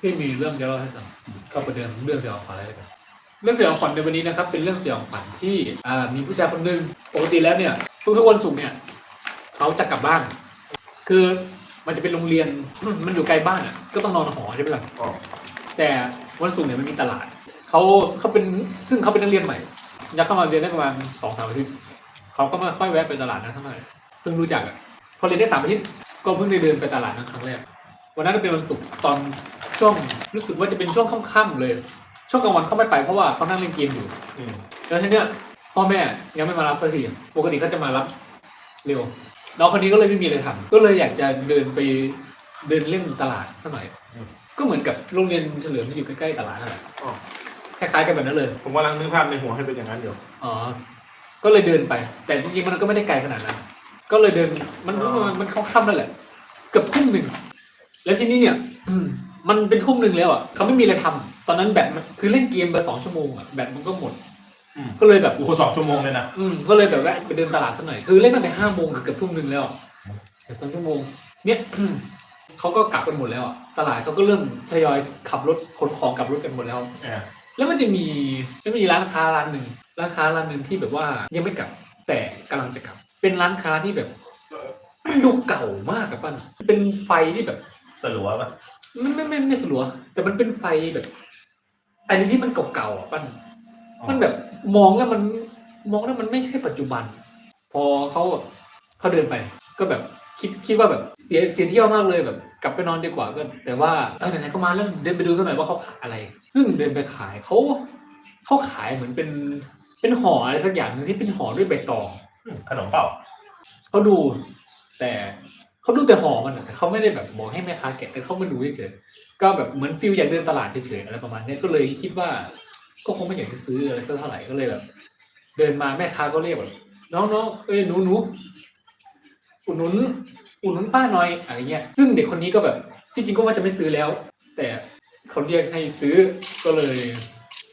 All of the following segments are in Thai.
ที่มีเรื่องจะเล่าให้ฟังก็ประเด็นเรื่องสยองขวัญอะไรกันเรื่องสยองขวัญในวันนี้นะครับ เป็นเรื่องสยองขวัญที่อ่ามีผู้ชายคนหนึ่งปกติแล้วเนี่ยทุกๆวันศุกร์เนี่ยเขาจะกลับบ้าน คือมันจะเป็นโรงเรียนมันอยู่ไกลบ้านอะ ก็ต้องนอนหอใช่ไหมล่ะอ๋อแต่วันศุกร์เนี่ยมันมีตลาดเขาเขาเป็นซึ่งเขาเป็นนักเรียนใหม่ยักเข้ามาเรียนได้ประมาณสองสามอาทิตย์เขาก็มาค่อยแวะไปตลาดนั้นเท่าไหร่เพิ่งรู้จักอะพอเรียนได้สามอาทิตย์ก็เพิ่งได้เดินไปตลาดนั้นครั้งแรกวันนั้นเป็นวันศุกร์ตอน ช่วงรู้สึกว่าจะเป็นช่วงค่ำๆเลย ช่วงกลางวันเขาไม่ไปเพราะว่าเขานั่งเล่นเกมอยู่อืมแล้วทีเนี้ยพ่อแม่ยังไม่มารับสักทีปกติก็จะมารับเร็วน้องคนนี้ก็เลยไม่มีอะไรทำก็เลยอยากจะเดินไปเดินเล่นตลาดสักหน่อยก็เหมือนกับโรงเรียนเฉลิมที่อยู่ใกล้ๆตลาดนั่นแหละอ๋อคล้ายๆกันแบบนั้นเลย ผมกำลังนึกภาพในหัวให้เป็นอย่างนั้นอยู่ อ๋อ ก็เลยเดินไป แต่จริงๆมันก็ไม่ได้ไกลขนาดนั้น ก็เลยเดิน มันอ๋อ มันมันเข้าค่ำนั่นแหละ เกือบทุ่มหนึ่ง แล้วทีนี้เนี่ยอืม มันเป็นทุ่มหนึ่งแล้วอะเขาไม่มีอะไรทำตอนนั้นแบตมันคือเล่นเกมไปสองชั่วโมงอะแบตมันก็หมด อืมก็เลยแบบ โอ้โหสองชั่วโมงเลยนะอืมก็เลยแบบแวะไปเดินตลาดสักหน่อยคือเล่นตั้งแต่ห้าโมงเกือบทุ่มหนึ่งแล้วเกือบสองชั่วโมง เนี่ย เขาก็กลับกันหมดแล้วอะตลาดเขาก็เริ่มทยอยขับรถขนของกลับรถกันหมดแล้ว อ่าแล้วมันจะมีมันมีร้านค้าร้านหนึ่งร้านค้าร้านหนึ่งที่แบบว่ายังไม่กลับ แต่กำลังจะกลับ เป็นร้านค้าที่แบบ ดูเก่ามากกับปั้นเป็นไฟที่แบบสลัวป่ะ ไม่ไม่ไม่ไม่สลัว แต่มันเป็นไฟแบบ อันนี้ที่มันเก่าๆอะปั้นมันแบบมองแล้วมันมองแล้วมันไม่ใช่ปัจจุบัน พอเขาเขาเดินไป ก็แบบคิดคิดว่าแบบเสียเสียเที่ยวมากเลยแบบ กลับไปนอนดีกว่าก็ แต่ว่าเออไหนๆก็มาแล้วเดินไปดูสักหน่อยว่าเขาขายอะไร ซึ่งเดินไปขายเขาเขาขายเหมือนเป็นเป็นห่ออะไรสักอย่างหนึงที่เป็นห่อด้วยใบตองอืมขนมเปล่าเขาดูแต่ เขาดูแต่ห่อมันอะแต่เขาไม่ได้แบบบอกให้แม่ค้าแกะแต่เขามาดูเฉยๆก็แบบเหมือนฟิลอยากเดินตลาดเฉยๆอะไรประมาณนี้ก็เลยคิดว่า ก็คงไม่อยากจะซื้ออะไรสักเท่าไหร่ก็เลยแบบ เดินมาแม่ค้าก็เรียกแบบน้องๆเอ้ยหนูหนูอุดหนุนอุดหนุนป้าหน่อยอะไรเงี้ย ซึ่งเด็กคนนี้ก็แบบ ที่จริงก็ว่าจะไม่ซื้อแล้ว แต่เขาเรียกให้ซื้อก็เลย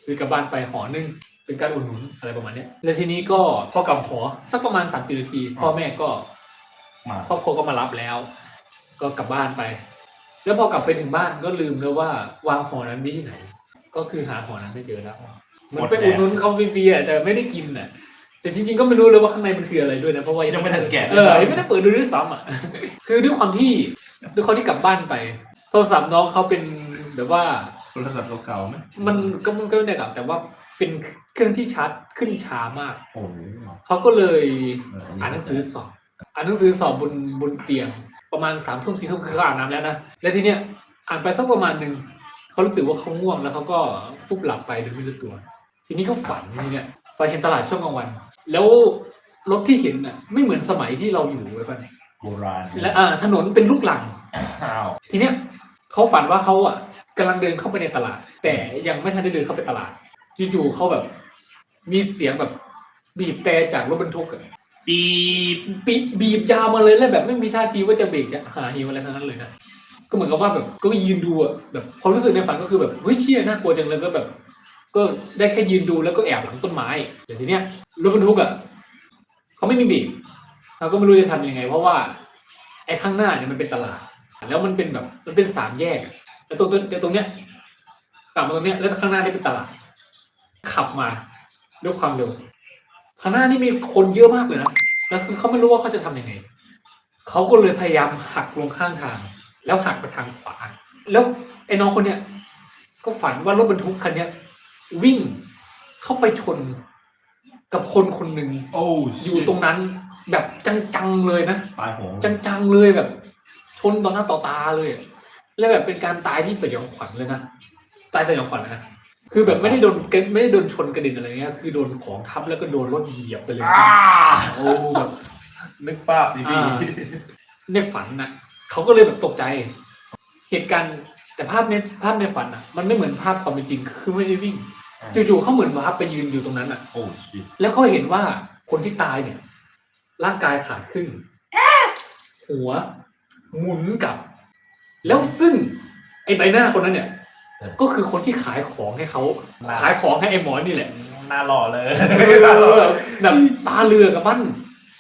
ซื้อกลับบ้านไปห่อหนึงเป็นการอุดหนุนอะไรประมาณนี้แล้วทีนี้ก็พอกลับหอสักประมาณสามสิบนาทีพ่อแม่ก็ มาครอบครัวก็มารับแล้ว ก็กลับบ้านไป แล้วพอกลับไปถึงบ้านก็ลืมแล้วว่าวางหอนั้นไว้ที่ไหน ก็คือหาหอนั้นไม่เจอแล้วเหมือนไปอุดหนุนเขาฟรีๆอะแต่ไม่ได้กินอะ แต่จริง ๆ ก็ไม่รู้เลยว่าข้างในมันคืออะไรด้วยนะเพราะว่ายัยังไม่ทันแกะเออยังไม่ได้เปิดดูด้วยซ้ำอะคือด้วยความที่ด้วยความที่กลับบ้านไปโทรศัพท์น้องเขาเป็นแบบว่าโทรศัพท์เก่าๆไหมมันก็มันก็ไม่ได้กลับแต่ว่าเป็นเครื่องที่ชาร์จขึ้นช้ามากโอ้โหเขาก็เลยเอ่านหนังสือสอบ อ่านหนังสือสอบบนบนเตียง ประมาณสามทุ่มสี่ทุ่มคือเขาอาบน้ำแล้วนะ แล้วทีเนี้ยอ่านไปสักประมาณหนึ่งเขารู้สึกว่าเขาง่วงแล้วเขาก็ฟุบหลับไปโดยไม่รู้ตัว ทีนี้ก็ฝันทีเนี้ยฝันเห็นตลาดช่วงกลางวัน แล้วรถที่เห็นน่ะไม่เหมือนสมัยที่เราอยู่ไว้ป่ะเนี่ยโบราณและอ่าถนนเป็นลูกหลัง อ้าวทีเนี้ยเขาฝันว่าเขาอะกำลังเดินเข้าไปในตลาด แต่ยังไม่ทันได้เดินเข้าไปตลาดจู่ๆเขาแบบ มีเสียงแบบบีบแต่จากรถบรรทุกอะ ปีบบีบบีบยาวมาเลยแล้วแบบไม่มีท่าทีว่าจะเบรกจะหาเหวอะไรทั้งนั้นเลยนะก็เหมือนกับว่าแบบก็ยืนดูอะแบบความรู้สึกในฝันก็คือแบบเฮ้ยเชี่ยน่ากลัวจังเลยก็แบบ ก็ได้แค่ยืนดูแล้วก็แอบหลังต้นไม้เดี๋ยวทีเนี้ยรถบรรทุกอะเขาไม่มีเบรกเราก็ไม่รู้จะทำยังไง เพราะว่าไอ้ข้างหน้าเนี่ยมันเป็นตลาด แล้วมันเป็นแบบมันเป็นสามแยกแล้วตรงตรงแต่ตรงเนี้ยขับมาตรงเนี้ยแล้วข้างหน้านี่เป็นตลาด ขับมาด้วยความเร็ว ข้างหน้านี่มีคนเยอะมากเลยนะแล้วคือเขาไม่รู้ว่าเขาจะทำยังไงเขาก็เลยพยายามหักลงข้างทาง แล้วหักไปทางขวา แล้วไอ้น้องคนเนี้ยก็ฝันว่ารถบรรทุกคันเนี้ยวิ่งเข้าไปชนกับคนคนหนึ่งโอ้อยู่ตรงนั้นแบบจังๆเลยนะตายโหงจังๆเลยแบบ ชนต่อหน้าต่อตาเลยอะแล้วแบบเป็นการตายที่สยองขวัญเลยนะ ตายสยองขวัญนะ คือแบบไม่ได้โดนกระไม่ได้โดนชนกระเด็นอะไรเงี้ย คือโดนของทับแล้วก็โดนรถเหยียบไปเลยอ้าโอ้แบบนึกภาพดิพี่อ่าในฝันนะเขาก็เลยแบบตกใจ เหตุการณ์แต่ภาพในภาพในฝันอะ มันไม่เหมือนภาพความเป็นจริง คือไม่ได้วิ่งจู่ๆเขาเหมือนว่าไปยืนอยู่ตรงนั้นอะโอ้ชิตแล้วเขาเห็นว่าคนที่ตายเนี่ย ร่างกายขาดครึ่งหัว หมุนกลับ แล้วซึ่ง ไอ้ใบหน้าคนนั้นเนี่ย ก็คือคนที่ขายของให้เขาขายของให้ไอ้หมอนี่แหละหน้าหล่อเลยแบบตาเรือกับมัน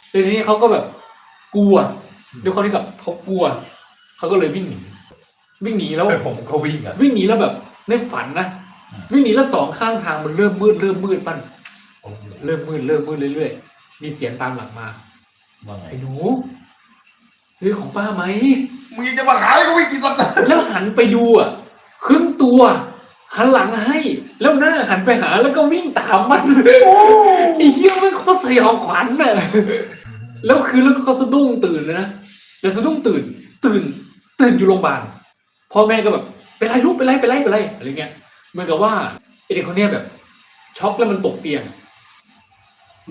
แต่ทีนี้เขาก็แบบกลัวด้วยความที่กับเขากลัวเขาก็เลยวิ่งหนีวิ่งหนีแล้วเพื่อนผมก็วิ่งอะวิ่งหนีแล้วแบบในฝันนะอืมวิ่งหนีแล้วสองข้างทางมันเริ่มมืดเริ่มมืดปั้นโอ้โหเริ่มมืดเริ่มมืดเรื่อยๆมีเสียงตามหลังมาว่าไงไอ้หนูซื้อของป้าไหมมึงยังจะมาขายก็ไม่กินสักแล้วหันไปดูอะ ครึ่งตัว หันหลังให้ แล้วหน้าหันไปหาแล้วก็วิ่งตามมันไอ้เหี้ยมันโคตรสยองขวัญน่ะแล้วคือแล้วก็สะดุ้งตื่นเลยนะแต่สะดุ้งตื่น ตื่น ตื่นอยู่โรงพยาบาลพ่อแม่ก็แบบเป็นไรลูกเป็นไรเป็นไรเป็นไรอะไรเงี้ยเหมือนกับว่าไอเด็กคนเนี้ยแบบ ช็อกแล้วมันตกเตียง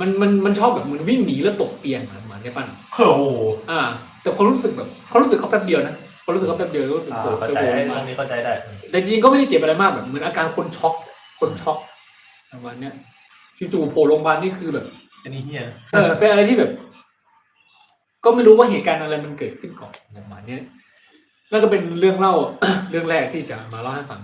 มันมันมันชอบแบบเหมือนวิ่งหนีแล้วตกเตียงอะประมาณเนี้ยปั้นโอ้โหอ่า แต่ความรู้สึกแบบความรู้สึกเขาแป๊บเดียวนะ ความรู้สึกเขาแป๊บเดียวแล้วก็อ่าโผล่เข้าไปใจโผล่ไอ้มาเรื่องนี้เข้าใจได้แต่จริงๆก็ไม่ได้เจ็บอะไรมากแบบเหมือนอาการคนช็อกคนช็อกประมาณเนี้ยจู่ๆโผล่โรงพยาบาลนี่คือแบบ อันนี้เฮียนะเออเป็นอะไรที่แบบ ก็ไม่รู้ว่าเหตุการณ์อะไรมันเกิดขึ้นก่อนประมาณเนี้ยนั่นก็เป็นเรื่องเล่า เรื่องแรกที่จะมาเล่าให้ฟัง